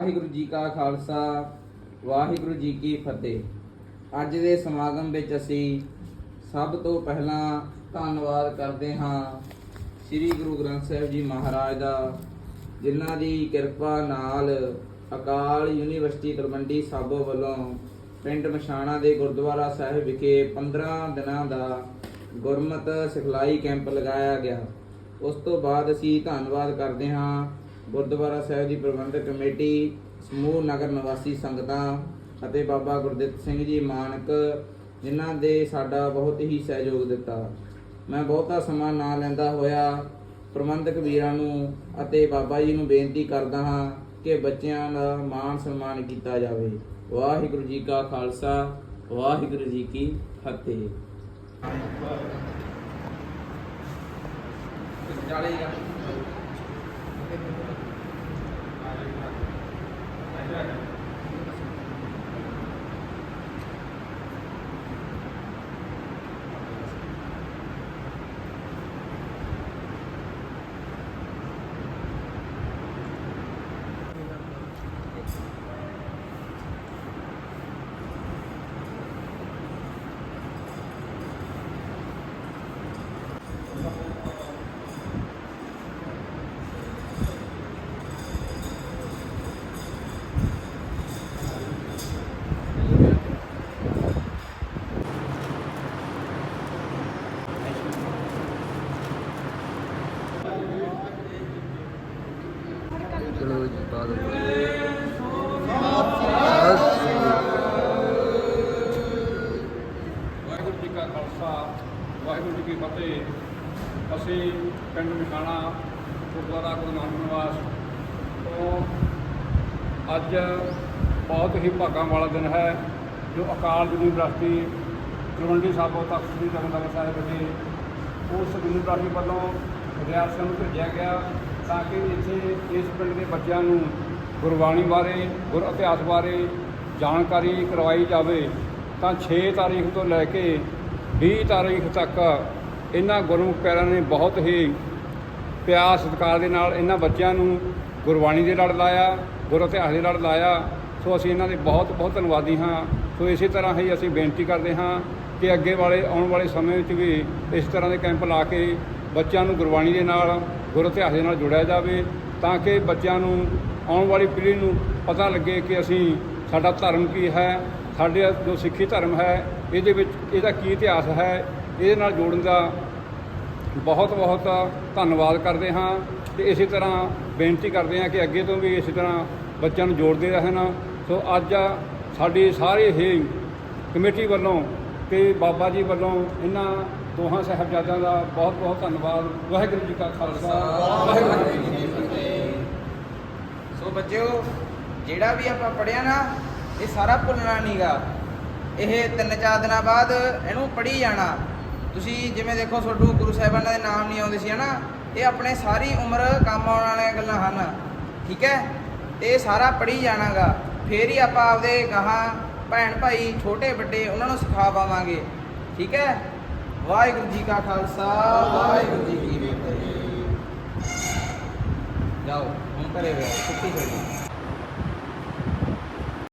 ਵਾਹਿਗੁਰੂ ਜੀ ਕਾ ਖਾਲਸਾ, ਵਾਹਿਗੁਰੂ ਜੀ ਕੀ ਫਤਿਹ। ਅੱਜ ਦੇ ਸਮਾਗਮ ਵਿੱਚ ਅਸੀਂ ਸਭ ਤੋਂ ਪਹਿਲਾਂ ਧੰਨਵਾਦ ਕਰਦੇ ਹਾਂ ਸ੍ਰੀ ਗੁਰੂ ਗ੍ਰੰਥ ਸਾਹਿਬ ਜੀ ਮਹਾਰਾਜ ਦਾ, ਜਿਨ੍ਹਾਂ ਦੀ ਕਿਰਪਾ ਨਾਲ ਅਕਾਲ ਯੂਨੀਵਰਸਿਟੀ ਤਲਵੰਡੀ ਸਾਬੋ ਵੱਲੋਂ ਪਿੰਡ ਮਸ਼ਾਣਾ ਦੇ ਗੁਰਦੁਆਰਾ ਸਾਹਿਬ ਵਿਖੇ 15 ਦਿਨਾਂ ਦਾ ਗੁਰਮਤ ਸਿਖਲਾਈ ਕੈਂਪ ਲਗਾਇਆ ਗਿਆ। ਉਸ ਤੋਂ ਬਾਅਦ ਅਸੀਂ ਧੰਨਵਾਦ ਕਰਦੇ ਹਾਂ ਗੁਰਦੁਆਰਾ ਸਾਹਿਬ ਦੀ ਪ੍ਰਬੰਧਕ ਕਮੇਟੀ, ਸਮੂਹ ਨਗਰ ਨਿਵਾਸੀ ਸੰਗਤਾਂ ਅਤੇ ਬਾਬਾ ਗੁਰਦਿੱਤ ਸਿੰਘ ਜੀ ਮਾਨਕ, ਜਿਨ੍ਹਾਂ ਦੇ ਸਾਡਾ ਬਹੁਤ ਹੀ ਸਹਿਯੋਗ ਦਿੱਤਾ। ਮੈਂ ਬਹੁਤਾ ਸਮਾਂ ਨਾ ਲੈਂਦਾ ਹੋਇਆ ਪ੍ਰਬੰਧਕ ਵੀਰਾਂ ਨੂੰ ਅਤੇ ਬਾਬਾ ਜੀ ਨੂੰ ਬੇਨਤੀ ਕਰਦਾ ਹਾਂ ਕਿ ਬੱਚਿਆਂ ਦਾ ਮਾਣ ਸਨਮਾਨ ਕੀਤਾ ਜਾਵੇ। ਵਾਹਿਗੁਰੂ ਜੀ ਕਾ ਖਾਲਸਾ, ਵਾਹਿਗੁਰੂ ਜੀ ਕੀ ਫਤਿਹ। Thank you. ਚਲੋ ਜੀ ਬਾਦ ਵਾਹਿਗੁਰੂ ਜੀ ਕਾ ਖਾਲਸਾ, ਵਾਹਿਗੁਰੂ ਜੀ ਕੀ ਫਤਿਹ। ਅਸੀਂ ਪਿੰਡ ਮਿਖਾਣਾ ਗੁਰਦੁਆਰਾ ਗੁਰੂ ਨਾਨਕ ਨਿਵਾਸ ਤੋਂ ਅੱਜ ਬਹੁਤ ਹੀ ਭਾਗਾਂ ਵਾਲਾ ਦਿਨ ਹੈ, ਜੋ ਅਕਾਲ ਯੂਨੀਵਰਸਿਟੀ ਤਲਵੰਡੀ ਸਾਬੋ ਤਖਤ ਸ੍ਰੀ ਦਮਦਮਾ ਸਾਹਿਬ ਵਿਖੇ ਉਸ ਯੂਨੀਵਰਸਿਟੀ ਵੱਲੋਂ ਵਿਦਿਆਰਥੀਆਂ ਨੂੰ ਭੇਜਿਆ ਗਿਆ। ਤਾਂ ਕਿ ਇੱਥੇ ਇਸ ਪਿੰਡ ਦੇ ਬੱਚਿਆਂ ਨੂੰ ਗੁਰਬਾਣੀ ਬਾਰੇ, ਗੁਰ ਇਤਿਹਾਸ ਬਾਰੇ ਜਾਣਕਾਰੀ ਕਰਵਾਈ ਜਾਵੇ, ਤਾਂ 6 ਤਾਰੀਖ ਤੋਂ ਲੈ ਕੇ 20 ਤਾਰੀਖ ਤੱਕ ਇਹਨਾਂ ਗੁਰਮੁਖ ਪੈਰਾਂ ਨੇ ਬਹੁਤ ਹੀ ਪਿਆਰ ਸਤਿਕਾਰ ਦੇ ਨਾਲ ਇਹਨਾਂ ਬੱਚਿਆਂ ਨੂੰ ਗੁਰਬਾਣੀ ਦੇ ਲੜ ਲਾਇਆ, ਗੁਰ ਇਤਿਹਾਸ ਦੇ ਲੜ ਲਾਇਆ। ਸੋ ਅਸੀਂ ਇਹਨਾਂ ਦੇ ਬਹੁਤ ਬਹੁਤ ਧੰਨਵਾਦੀ ਹਾਂ। ਸੋ ਇਸੇ ਤਰ੍ਹਾਂ ਹੀ ਅਸੀਂ ਬੇਨਤੀ ਕਰਦੇ ਹਾਂ ਕਿ ਅੱਗੇ ਵਾਲੇ, ਆਉਣ ਵਾਲੇ ਸਮੇਂ ਵਿੱਚ ਵੀ ਇਸ ਤਰ੍ਹਾਂ ਦੇ ਕੈਂਪ ਲਾ ਕੇ ਬੱਚਿਆਂ ਨੂੰ ਗੁਰਬਾਣੀ ਦੇ ਨਾਲ ਗੁਰ ਇਤਿਹਾਸ ਦੇ ਨਾਲ ਜੋੜਿਆ ਜਾਵੇ ਤਾਂ ਕਿ ਬੱਚਿਆਂ ਨੂੰ ਆਉਣ ਵਾਲੀ ਪੀੜ੍ਹੀ ਨੂੰ ਪਤਾ ਲੱਗੇ ਕਿ ਅਸੀਂ ਸਾਡਾ ਧਰਮ ਕੀ ਹੈ, ਸਾਡੇ ਜੋ ਸਿੱਖੀ ਧਰਮ ਹੈ, ਇਹਦੇ ਵਿੱਚ ਇਹਦਾ ਕੀ ਇਤਿਹਾਸ ਹੈ, ਇਹਦੇ ਨਾਲ ਜੋੜਨ ਦਾ ਬਹੁਤ ਬਹੁਤ ਧੰਨਵਾਦ ਕਰਦੇ ਹਾਂ ਤੇ ਇਸੇ ਤਰ੍ਹਾਂ ਬੇਨਤੀ ਕਰਦੇ ਹਾਂ ਕਿ ਅੱਗੇ ਤੋਂ ਵੀ ਇਸੇ ਤਰ੍ਹਾਂ ਬੱਚਿਆਂ ਨੂੰ ਜੋੜਦੇ ਰਹਿਣ। ਸੋ ਅੱਜ ਸਾਡੀ ਸਾਰੇ ਹੀ ਕਮੇਟੀ ਵੱਲੋਂ ਤੇ ਬਾਬਾ ਜੀ ਵੱਲੋਂ ਇਹਨਾਂ ਦੋਹਾਂ ਸਾਹਿਬਜ਼ਾਦਿਆਂ ਦਾ ਬਹੁਤ ਬਹੁਤ ਧੰਨਵਾਦ। ਵਾਹਿਗੁਰੂ ਜੀ ਕਾ ਖਾਲਸਾ। ਵਾਹਿਗੁਰੂ ਜੀ ਕੀ ਫਤਿਹ। ਸੋ ਬੱਚਿਓ, ਜਿਹੜਾ ਵੀ ਆਪਾਂ ਪੜਿਆ ਨਾ, ਇਹ ਸਾਰਾ ਭੁੱਲਣਾ ਨਹੀਂਗਾ ਇਹ ਤਿੰਨ ਚਾਰ ਦਿਨਾਂ ਬਾਅਦ ਇਹਨੂੰ ਪੜ੍ਹੀ ਜਾਣਾ। ਤੁਸੀਂ ਜਿਵੇਂ ਦੇਖੋ ਤੁਹਾਡੂ ਗੁਰੂ ਸਾਹਿਬਾਨਾਂ ਦੇ ਨਾਮ ਨਹੀਂ ਆਉਂਦੇ ਸੀ, ਹਨਾ? ਇਹ ਆਪਣੇ ਸਾਰੀ ਉਮਰ ਕੰਮ ਆਉਣ ਵਾਲੀਆਂ ਗੱਲਾਂ ਹਨ, ਠੀਕ ਹੈ? ਤੇ ਇਹ ਸਾਰਾ ਪੜ੍ਹੀ ਜਾਣਾਗਾ। ਫੇਰ ਹੀ ਆਪਾਂ ਆਪਦੇ ਗਾਹਾਂ ਭੈਣ ਭਾਈ, ਛੋਟੇ ਵੱਡੇ, ਉਹਨਾਂ ਨੂੰ ਸਿਖਾ ਪਾਵਾਂਗੇ ਠੀਕ ਹੈ? ਵਾਹਿਗੁਰੂ ਜੀ ਕਾ ਖਾਲਸਾ ਵਾਹਿਗੁਰੂ ਜੀ ਕੀ ਫਤਿਹ। ਜਾਓ ਹੁਣ ਘਰੇ ਵੇ ਛੁੱਟੀ ਹੋ